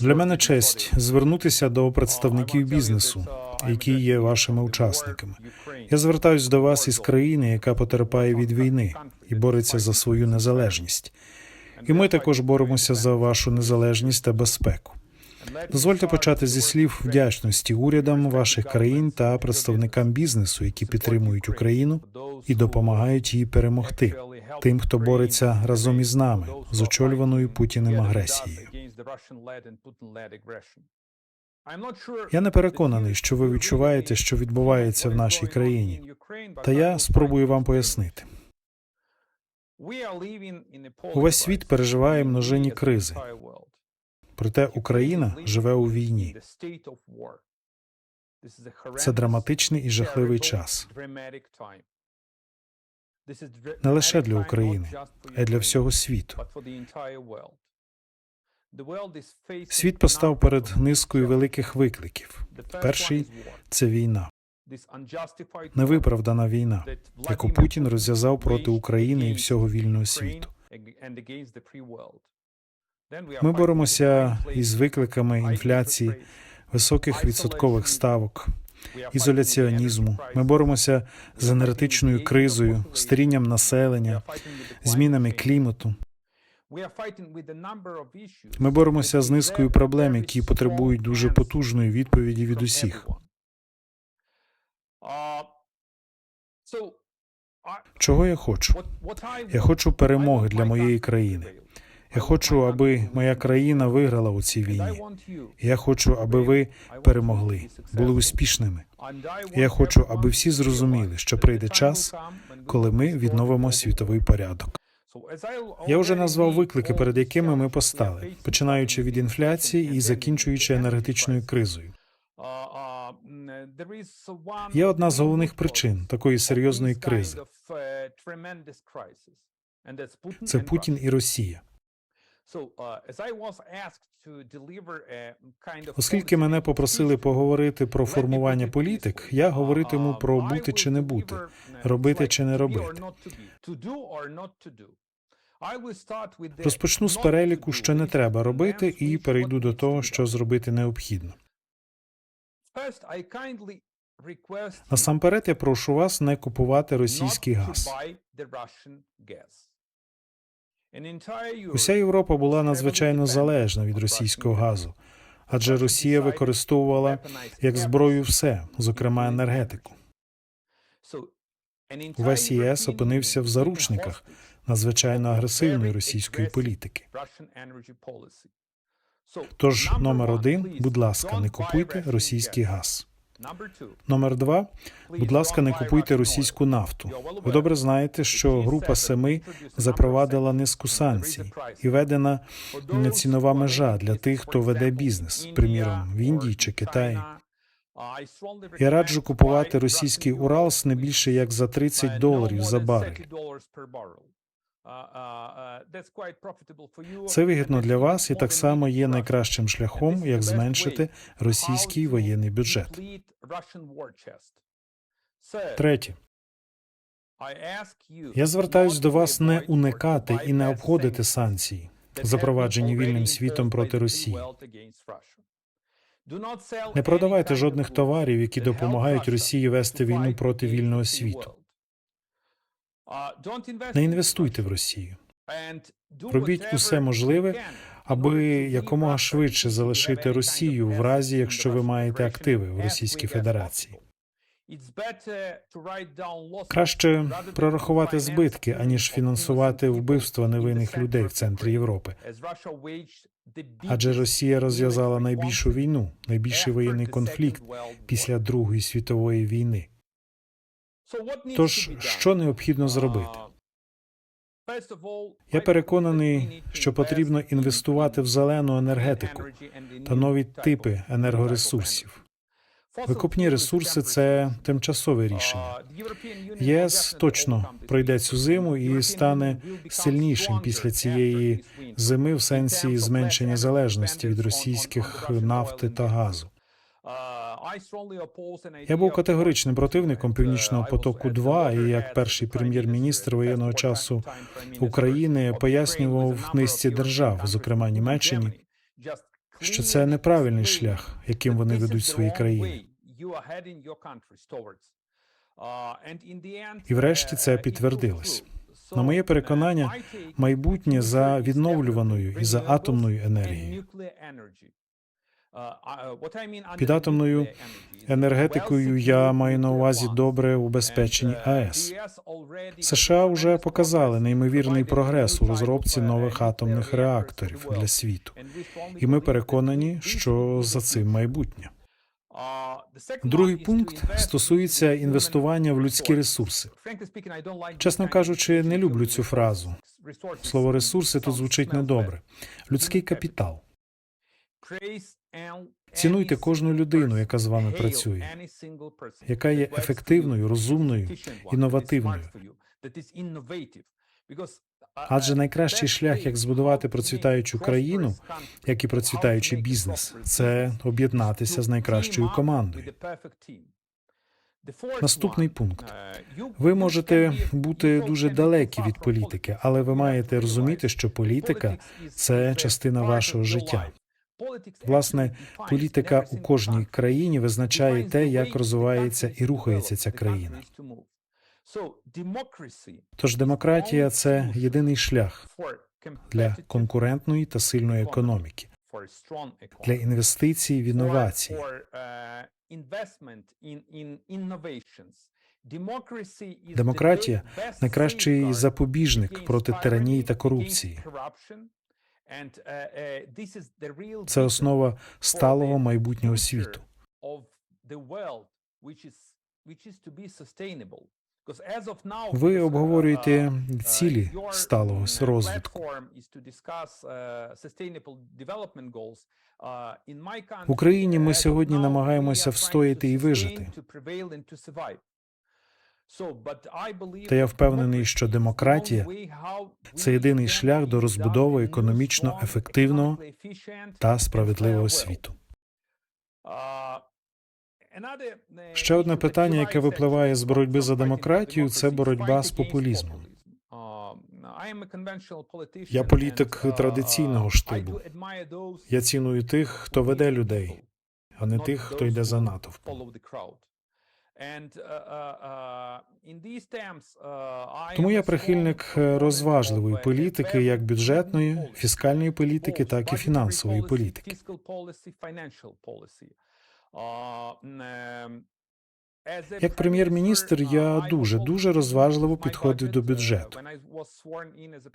Для мене честь звернутися до представників бізнесу, які є вашими учасниками. Я звертаюсь до вас із країни, яка потерпає від війни і бореться за свою незалежність. І ми також боремося за вашу незалежність та безпеку. Дозвольте почати зі слів вдячності урядам ваших країн та представникам бізнесу, які підтримують Україну і допомагають їй перемогти. Тим, хто бореться разом із нами з очолюваною Путіним агресією. Я не переконаний, що ви відчуваєте, що відбувається в нашій країні. Та я спробую вам пояснити. Увесь світ переживає множинні кризи. Проте Україна живе у війні. Це драматичний і жахливий час не лише для України, а й для всього світу. Світ постав перед низкою великих викликів. Перший це війна, невиправдана війна, яку Путін розв'язав проти України і всього вільного світу. Ми боремося із викликами інфляції, високих відсоткових ставок, ізоляціонізму. Ми боремося з енергетичною кризою, старінням населення, змінами клімату. Ми боремося з низкою проблем, які потребують дуже потужної відповіді від усіх. Чого я хочу? Я хочу перемоги для моєї країни. Я хочу, аби моя країна виграла у цій війні. Я хочу, аби ви перемогли, були успішними. Я хочу, аби всі зрозуміли, що прийде час, коли ми відновимо світовий порядок. Я вже назвав виклики, перед якими ми постали, починаючи від інфляції і закінчуючи енергетичною кризою. Є одна з головних причин такої серйозної кризи. Це Путін і Росія. Оскільки мене попросили поговорити про формування політик, я говоритиму про бути чи не бути, робити чи не робити. Розпочну з переліку, що не треба робити, і перейду до того, що зробити необхідно. Насамперед, я прошу вас не купувати російський газ. Уся Європа була надзвичайно залежна від російського газу, адже Росія використовувала як зброю все, зокрема енергетику. Увесь ЄС опинився в заручниках надзвичайно агресивної російської політики. Тож, номер один, будь ласка, не купуйте російський газ. Номер два, будь ласка, не купуйте російську нафту. Ви добре знаєте, що група семи запровадила низку санкцій і введена цінова межа для тих, хто веде бізнес, приміром в Індії чи Китаї. Я раджу купувати російський Уралс не більше як за 30 доларів за барель. Це вигідно для вас і так само є найкращим шляхом, як зменшити російський воєнний бюджет. Третє. Я звертаюсь до вас не уникати і не обходити санкції, запроваджені вільним світом проти Росії. Не продавайте жодних товарів, які допомагають Росії вести війну проти вільного світу. Не інвестуйте в Росію. Робіть усе можливе, аби якомога швидше залишити Росію в разі, якщо ви маєте активи в Російській Федерації. Краще прорахувати збитки, аніж фінансувати вбивства невинних людей в центрі Європи. Адже Росія розв'язала найбільшу війну, найбільший воєнний конфлікт після Другої світової війни. Тож, що необхідно зробити? Я переконаний, що потрібно інвестувати в зелену енергетику та нові типи енергоресурсів. Викупні ресурси це тимчасове рішення. ЄС точно пройде цю зиму і стане сильнішим після цієї зими в сенсі зменшення залежності від російських нафти та газу. Я був категоричним противником Північного потоку 2 і як перший прем'єр-міністр воєнного часу України пояснював низці держав, зокрема Німеччині, що це неправильний шлях, яким вони ведуть свої країни. І врешті це підтвердилось. На моє переконання, майбутнє за відновлюваною і за атомною енергією. Під атомною енергетикою я маю на увазі добре убезпечені АЕС. США вже показали неймовірний прогрес у розробці нових атомних реакторів для світу, і ми переконані, що за цим майбутнє. Другий пункт стосується інвестування в людські ресурси. Чесно кажучи, не люблю цю фразу. Слово ресурси тут звучить недобре. Людський капітал. Цінуйте кожну людину, яка з вами працює, яка є ефективною, розумною, інновативною. Адже найкращий шлях, як збудувати процвітаючу країну, як і процвітаючий бізнес, це об'єднатися з найкращою командою. Наступний пункт. Ви можете бути дуже далекі від політики, але ви маєте розуміти, що політика це частина вашого життя. Власне, політика у кожній країні визначає те, як розвивається і рухається ця країна. Тож демократія це єдиний шлях для конкурентної та сильної економіки, для інвестицій в інновації. Демократія найкращий запобіжник проти тиранії та корупції. Це основа сталого майбутнього світу. Ви обговорюєте цілі сталого розвитку. В Україні ми сьогодні намагаємося встояти і вижити. Та я впевнений, що демократія це єдиний шлях до розбудови економічно ефективного та справедливого світу. Ще одне питання, яке випливає з боротьби за демократію, це боротьба з популізмом. Я політик традиційного штибу. Я ціную тих, хто веде людей, а не тих, хто йде за натовпом. Тому я прихильник е, розважливої політики, як бюджетної, фіскальної політики, так і фінансової політики. Як прем'єр-міністр, я дуже дуже розважливо підходив до бюджету.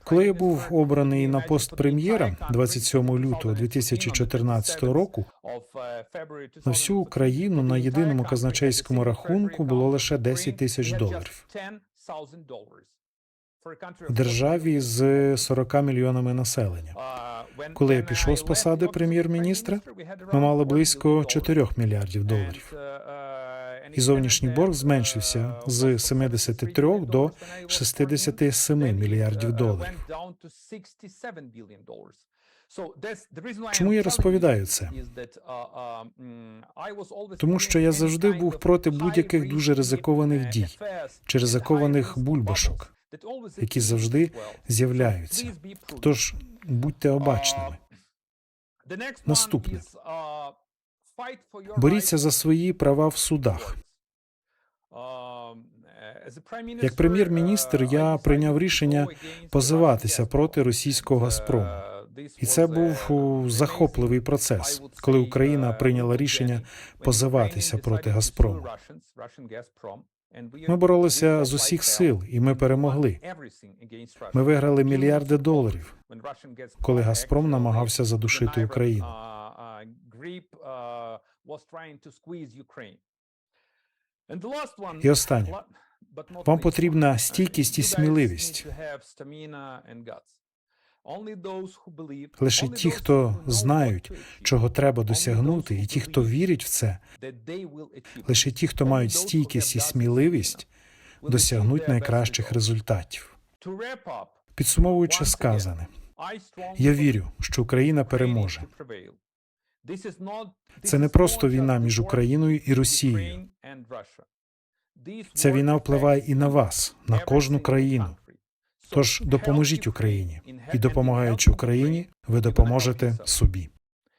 Коли я був обраний на пост прем'єра 27 лютого 2014 року, на всю Україну на єдиному казначейському рахунку було лише 10 тисяч доларів. В державі з 40 мільйонами населення. Коли я пішов з посади прем'єр-міністра, ми мали близько 4 мільярдів доларів. І зовнішній борг зменшився з 73 до 67 мільярдів доларів. Чому я розповідаю це? Тому що я завжди був проти будь-яких дуже ризикованих дій чи ризикованих бульбашок, які завжди з'являються. Тож будьте обачними. Наступне. Боріться за свої права в судах. Як прем'єр-міністр я прийняв рішення позиватися проти російського Газпрому. І це був захопливий процес, коли Україна прийняла рішення позиватися проти Газпрому. Ми боролися з усіх сил, і ми перемогли. Ми виграли мільярди доларів, коли Газпром намагався задушити Україну. І останнє. Вам потрібна стійкість і сміливість. Лише ті, хто знають, чого треба досягнути, і ті, хто вірять в це, Лише ті, хто мають стійкість і сміливість, досягнуть найкращих результатів. Підсумовуючи сказане, Я вірю, що Україна переможе. Це не просто війна між Україною і Росією. Ця війна впливає і на вас, на кожну країну. Тож допоможіть Україні, і допомагаючи Україні, ви допоможете собі.